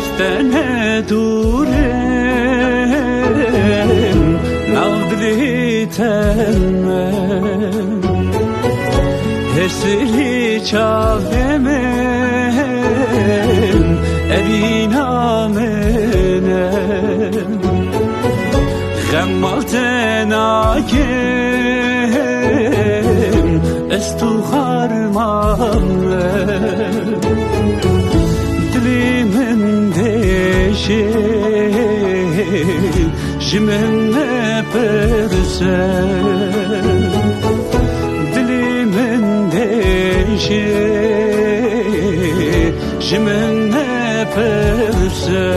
دستن دورم ناودلی تلمم هرسلی çavemem evin amenem غمالتن آگم استو خرمام دلی ki jimin ne perse dilimin deşi jimin ne perse